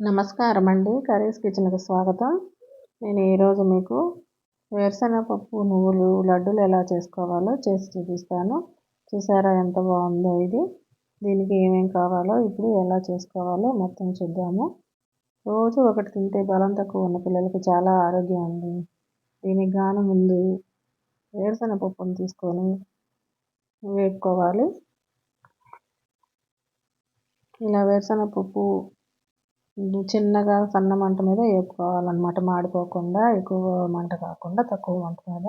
నమస్కారం అండి కర్రీస్ కిచెన్కి స్వాగతం. నేను ఈరోజు మీకు వేరుశనగపప్పు నువ్వులు లడ్డూలు ఎలా చేసుకోవాలో చేసి చూపిస్తాను. చూసారా ఎంత బాగుందో ఇది. దీనికి ఏమేమి కావాలో ఇప్పుడు ఎలా చేసుకోవాలో మొత్తం చూద్దాము. రోజు ఒకటి తింటే బలం తక్కువ ఉన్న పిల్లలకి చాలా ఆరోగ్యం ఉంది దీనికి గాను ముందు వేరుశనగపప్పును తీసుకొని వేపుకోవాలి. ఇలా వేరుశనగపప్పు చిన్నగా సన్న మంట మీద వేపుకోవాలన్నమాట మాడిపోకుండా ఎక్కువ మంట కాకుండా తక్కువ మంట మీద.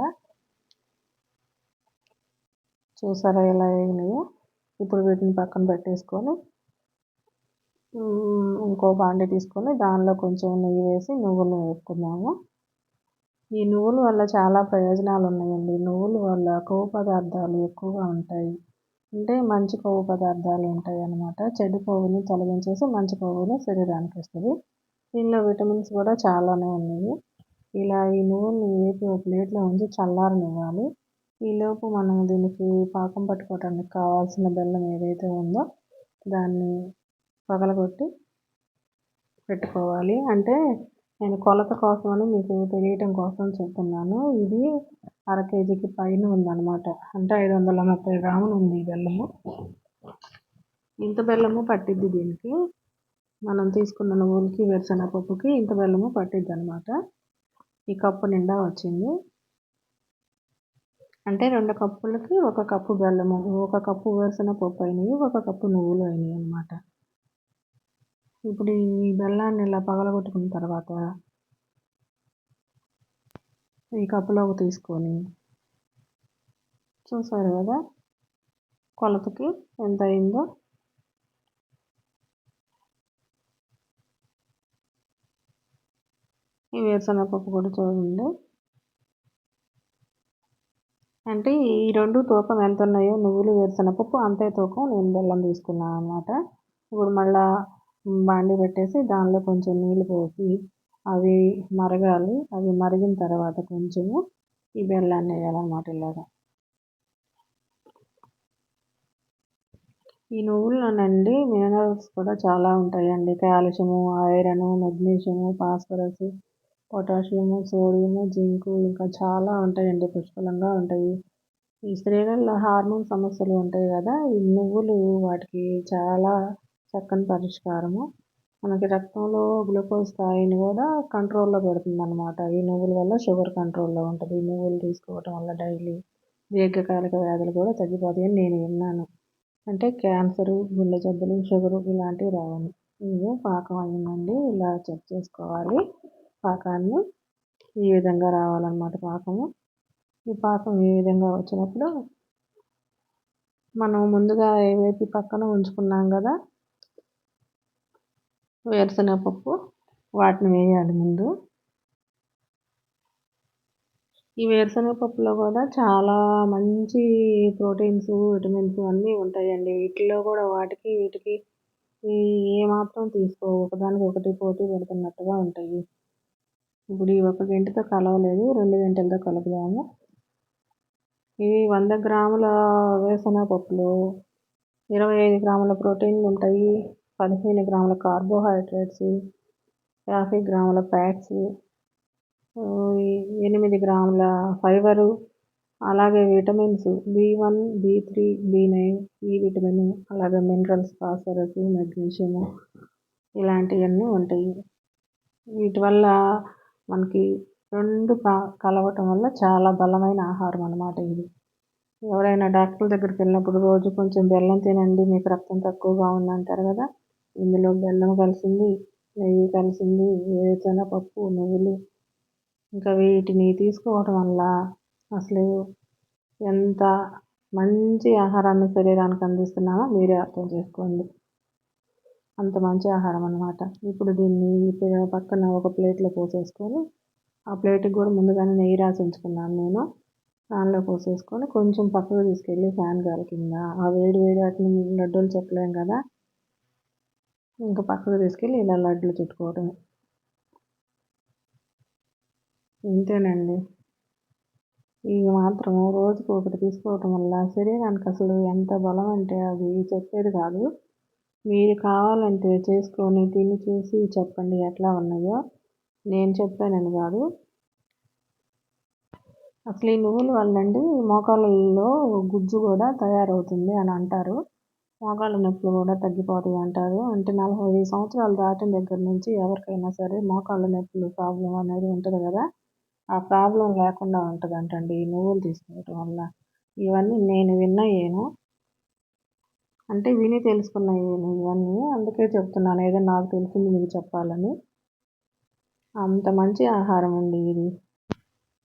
చూసారా ఎలా వేగినాయో ఇప్పుడు వీటిని పక్కన పెట్టేసుకొని ఇంకో బాండి తీసుకొని దానిలో కొంచెం నెయ్యి వేసి నువ్వులు వేసుకుందాము ఈ నువ్వుల వల్ల చాలా ప్రయోజనాలు ఉన్నాయండి నువ్వుల వల్ల కొవ్వు పదార్థాలు ఎక్కువగా ఉంటాయి. అంటే మంచి కొవ్వు పదార్థాలు ఉంటాయి అన్నమాట చెడు కొవ్వుని తొలగించేసి మంచి కొవ్వుని శరీరానికి వస్తుంది దీనిలో విటమిన్స్ కూడా చాలానే ఉన్నాయి. ఇలా ఈ నువ్వుల్ని వేపి ఒక ప్లేట్లో ఉంచి చల్లారనివ్వాలి. ఈలోపు మనం దీనికి పాకం పట్టుకోవడానికి కావాల్సిన బెల్లం ఏదైతే ఉందో దాన్ని పగలగొట్టి పెట్టుకోవాలి. అంటే నేను కొలత కోసమని మీకు తెలియటం కోసం చెప్తున్నాను. ఇది అర కేజీకి పైన ఉందన్నమాట. అంటే ఐదు వందల ముప్పై గ్రాములు ఉంది బెల్లము. ఇంత బెల్లము పట్టిద్ది దీనికి. మనం తీసుకున్న నువ్వులకి వేరుశనగపప్పుకి ఇంత బెల్లము పట్టిద్ది అనమాట ఈ కప్పు నిండా వచ్చింది. అంటే రెండు కప్పులకి ఒక కప్పు బెల్లము ఒక కప్పు వేరుశనగపప్పు అయినాయి ఒక కప్పు నువ్వులు అయినాయి అనమాట ఇప్పుడు ఈ బెల్లాన్ని ఇలా పగలగొట్టుకున్న తర్వాత ఈ కప్పులోకి తీసుకొని చూసారు కదా? కొలతకి ఎంత అయిందో? ఈ వేరుశనగపప్పు కూడా చూడండి. అంటే ఈ రెండు తూకం ఎంత ఉన్నాయో నువ్వులు వేరుశనగపప్పు అంతే తూకం నేను బెల్లం తీసుకున్నాను అనమాట ఇప్పుడు మళ్ళీ బాండి పెట్టేసి దానిలో కొంచెం నీళ్ళు పోసి అవి మరగాలి. అవి మరిగిన తర్వాత కొంచెము ఈ బెల్లాన్ని వేయాలన్నమాట ఇలాగా. ఈ నువ్వుల్లోనండి మినరల్స్ కూడా చాలా ఉంటాయండి. Calcium iron magnesium phosphorus potassium sodium zinc ఇంకా చాలా ఉంటాయండి. పుష్కలంగా ఉంటాయి. ఈ స్త్రీలలో హార్మోన్ సమస్యలు ఉంటాయి కదా. ఈ నువ్వులు వాటికి చాలా చక్కని పరిష్కారము. మనకి రక్తంలో గ్లూకోజ్ స్థాయిని కూడా కంట్రోల్లో పెడుతుంది అనమాట ఈ నువ్వుల వల్ల షుగర్ కంట్రోల్లో ఉంటుంది. ఈ నువ్వులు తీసుకోవటం వల్ల డైలీ దీర్ఘకాలిక వ్యాధులు కూడా తగ్గిపోతాయని నేను విన్నాను. అంటే క్యాన్సరు గుండె జబ్బులు షుగరు ఇలాంటివి రావని ఇది పాకం అయిందండి. ఇలా చెక్ చేసుకోవాలి. పాకాన్ని ఈ విధంగా రావాలన్నమాట పాకము. ఈ పాకం ఈ విధంగా వచ్చినప్పుడు మనం ముందుగా ఏవైతే పక్కన ఉంచుకున్నాం కదా వేరుశనగపప్పు వాటిని వేయాలి ముందు. ఈ వేరుశనగపప్పులో కూడా చాలా మంచి ప్రోటీన్స్ విటమిన్స్ అన్నీ ఉంటాయండి. వీటిలో కూడా వాటికి వీటికి ఏమాత్రం తీసుకోవు. ఒకదానికి ఒకటి పోటీ పెడుతున్నట్టుగా ఉంటాయి. ఇప్పుడు ఈ ఒక గంటతో కలవలేదు. రెండు గంటలతో కలుపుదాము. ఇవి వంద గ్రాముల వేరుశనగపప్పులు ఇరవై ఐదు గ్రాముల ప్రోటీన్లు ఉంటాయి. పదిహేను గ్రాముల కార్బోహైడ్రేట్స్ యాభై గ్రాముల ఫ్యాట్స్ ఎనిమిది గ్రాముల ఫైబరు అలాగే vitamins B one B three B nine ఈ విటమిన్ అలాగే మినరల్స్ ఫాస్ఫరస్ మెగ్నీషియము ఇలాంటివన్నీ ఉంటాయి. వీటి వల్ల మనకి రెండు కలవటం వల్ల చాలా బలమైన ఆహారం అన్నమాట ఇది. ఎవరైనా డాక్టర్ దగ్గరికి వెళ్ళినప్పుడు రోజు కొంచెం బెల్లం తినండి మీకు రక్తం తక్కువగా ఉందంటారు కదా ఇందులో బెల్లం కలిసింది నెయ్యి కలిసింది వేరుశనగపప్పు నువ్వులు. ఇంకా వీటిని తీసుకోవడం వల్ల అసలు ఎంత మంచి ఆహారాన్ని శరీరానికి అందిస్తున్నామో మీరే అర్థం చేసుకోండి. అంత మంచి ఆహారం అనమాట ఇప్పుడు దీన్ని పక్కన ఒక ప్లేట్లో పోసేసుకొని ఆ ప్లేట్కి కూడా ముందుగానే నెయ్యి రాసి ఉంచుకున్నాను నేను. దానిలో పోసేసుకొని కొంచెం పక్కకు తీసుకెళ్ళి ఫ్యాన్ గాలి కింద ఆ వేడి వేడి వాటిని లడ్డూలు చెప్పలేం కదా ఇంకా పక్కకు తీసుకెళ్ళి ఇలా లడ్లు చుట్టుకోవటమే ఇంతేనండి. ఇవి మాత్రం రోజుకు ఒకటి తీసుకోవటం వల్ల శరీరానికి అసలు ఎంత బలం అంటే అది చెప్పేది కాదు. మీరు కావాలంటే చేసుకొని తిని చూసి చెప్పండి ఎట్లా ఉన్నాయో నేను చెప్పానని కాదు. అసలు ఈ నువ్వుల వల్లండి మోకాళ్ళలో గుజ్జు కూడా తయారవుతుంది అని అంటారు. మోకాళ్ళ నొప్పులు కూడా తగ్గిపోతాయి అంటారు. అంటే నలభై ఐదు సంవత్సరాలు దాటిన దగ్గర నుంచి ఎవరికైనా సరే మోకాళ్ళ నొప్పులు ప్రాబ్లం అనేది ఉంటుంది కదా. ఆ ప్రాబ్లం లేకుండా ఉంటుందంటండి ఈ నువ్వులు తీసుకోవటం వల్ల. ఇవన్నీ నేను విన్నాయేను అంటే విని తెలుసుకున్నాయి ఇవన్నీ. అందుకే చెప్తున్నాను. ఏదో నాకు తెలిసింది మీకు చెప్పాలని. అంత మంచి ఆహారం అండి ఇది.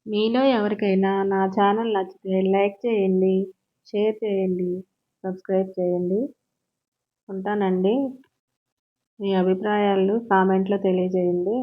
మీలో ఎవరికైనా నా ఛానల్ నచ్చితే లైక్ చేయండి షేర్ చేయండి. సబ్స్క్రైబ్ చేయండి. ఉంటానండి. మీ అభిప్రాయాలు కామెంట్లో తెలియజేయండి.